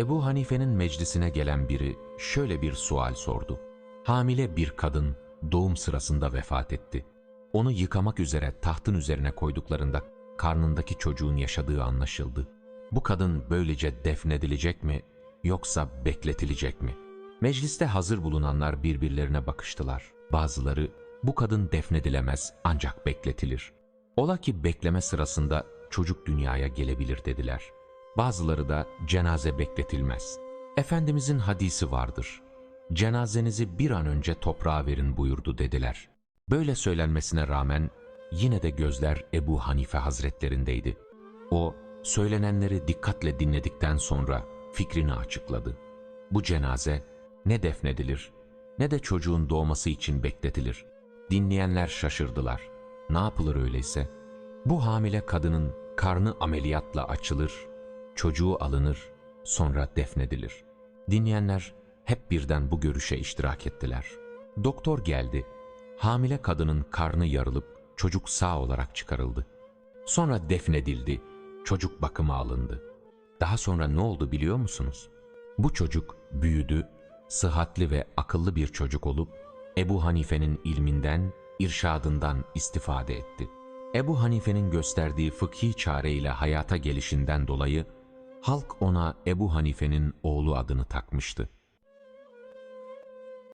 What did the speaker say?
Ebu Hanife'nin meclisine gelen biri şöyle bir sual sordu. Hamile bir kadın doğum sırasında vefat etti. Onu yıkamak üzere tahtın üzerine koyduklarında karnındaki çocuğun yaşadığı anlaşıldı. Bu kadın böylece defnedilecek mi yoksa bekletilecek mi? Mecliste hazır bulunanlar birbirlerine bakıştılar. Bazıları bu kadın defnedilemez ancak bekletilir. Ola ki bekleme sırasında çocuk dünyaya gelebilir dediler. Bazıları da cenaze bekletilmez. Efendimizin hadisi vardır. Cenazenizi bir an önce toprağa verin buyurdu dediler. Böyle söylenmesine rağmen yine de gözler Ebu Hanife hazretlerindeydi. O söylenenleri dikkatle dinledikten sonra fikrini açıkladı. Bu cenaze ne defnedilir ne de çocuğun doğması için bekletilir. Dinleyenler şaşırdılar. Ne yapılır öyleyse? Bu hamile kadının karnı ameliyatla açılır, çocuğu alınır, sonra defnedilir. Dinleyenler hep birden bu görüşe iştirak ettiler. Doktor geldi. Hamile kadının karnı yarılıp çocuk sağ olarak çıkarıldı. Sonra defnedildi, çocuk bakıma alındı. Daha sonra ne oldu biliyor musunuz? Bu çocuk büyüdü, sıhhatli ve akıllı bir çocuk olup Ebu Hanife'nin ilminden, irşadından istifade etti. Ebu Hanife'nin gösterdiği fıkhi çareyle hayata gelişinden dolayı halk ona Ebu Hanife'nin oğlu adını takmıştı.